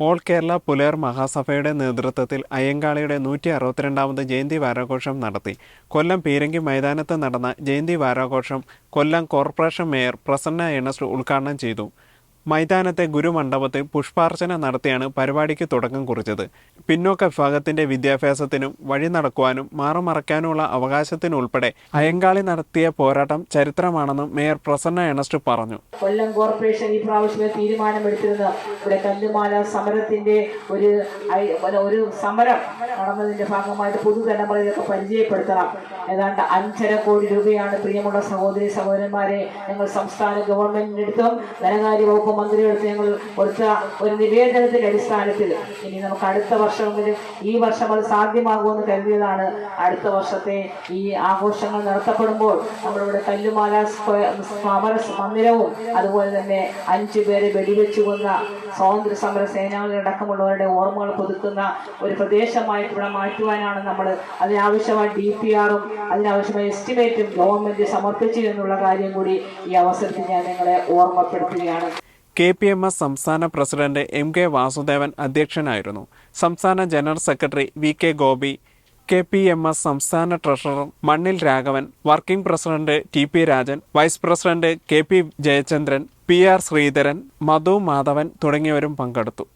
All Kerala പുലയർ മഹാസഭയുടെ നേതൃത്വത്തിൽ അയ്യങ്കാളിയുടെ നൂറ്റി അറുപത്തിരണ്ടാമത് ജയന്തി വാരാഘോഷം നടത്തി. കൊല്ലം പീരങ്കി മൈതാനത്ത് നടന്ന ജയന്തി വാരാഘോഷം Kollam corporation mayor Prasanna Ernest ഉദ്ഘാടനം ചെയ്തു. മൈതാനത്തെ ഗുരുമണ്ഡപത്തിൽ പുഷ്പാർച്ചന നടത്തിയാണ് പരിപാടിക്ക് തുടക്കം കുറിച്ചത്. പിന്നോക്ക വിഭാഗത്തിന്റെ വിദ്യാഭ്യാസത്തിനും വഴി നടക്കുവാനും മാറുമറക്കാനുമുള്ള അവകാശത്തിനുൾപ്പെടെ അയ്യങ്കാളി നടത്തിയ പോരാട്ടം ചരിത്രമാണെന്നും മേയർ പ്രസന്ന എണസ്റ്റ് പറഞ്ഞു. കൊല്ലം കോർപ്പറേഷൻ ഈ പ്രാവശ്യമേ തീരുമാനമെടുത്തിരുന്ന ഇവിടെ കല്ലുമാല സമരത്തിന്റെ ഒരു ഒരു- ഒരു സമരം നടന്നതിന്റെ ഭാഗമായിട്ട് പുതുതലമുറയിലൊക്കെ പരിചയപ്പെടുത്തണം. ഏതാണ്ട് അഞ്ചര കോടി രൂപയാണ് പ്രിയമുള്ള സഹോദരി സഹോദരന്മാരെ ഞങ്ങൾ സംസ്ഥാന ഗവൺമെന്റിനടുത്തും ധനകാര്യ വകുപ്പ് മന്ത്രിയെടുത്ത് ഞങ്ങൾ കൊടുത്ത ഒരു നിവേദനത്തിന്റെ അടിസ്ഥാനത്തിൽ ഇനി നമുക്ക് അടുത്ത വർഷമെങ്കിലും ഈ വർഷം അത് സാധ്യമാകുമെന്ന് കരുതിയതാണ് അടുത്ത വർഷത്തെ ഈ ആഘോഷങ്ങൾ നടത്തപ്പെടുമ്പോൾ നമ്മളിവിടെ കല്ലുമാല സമര മന്ദിരവും അതുപോലെ തന്നെ അഞ്ചു പേരെ വെടിവെച്ചു കൊന്ന സ്വാതന്ത്ര്യ സമര സേനാനികളടക്കമുള്ളവരുടെ ഓർമ്മകൾ പുതുക്കുന്ന ഒരു പ്രദേശമായിട്ട് ഇവിടെ മാറ്റുവാനാണ് നമ്മൾ അതിനാവശ്യമായ ഡി പി ആറും അതിനാവശ്യമായ എസ്റ്റിമേറ്റും ഗവൺമെന്റ് സമർപ്പിച്ചു എന്നുള്ള കാര്യം കൂടി ഈ അവസരത്തിൽ ഞാൻ നിങ്ങളെ ഓർമ്മപ്പെടുത്തുകയാണ്. കെ പി എം എസ് സംസ്ഥാന പ്രസിഡന്റ് എം കെ വാസുദേവൻ അധ്യക്ഷനായിരുന്നു. സംസ്ഥാന general secretary V K Gopi K P M S സംസ്ഥാന treasurer Mannil Raghavan working president T P Rajan vice president K P Jayachandran P R Sreedharan Madhu Madhavan തുടങ്ങിയവരും പങ്കെടുത്തു.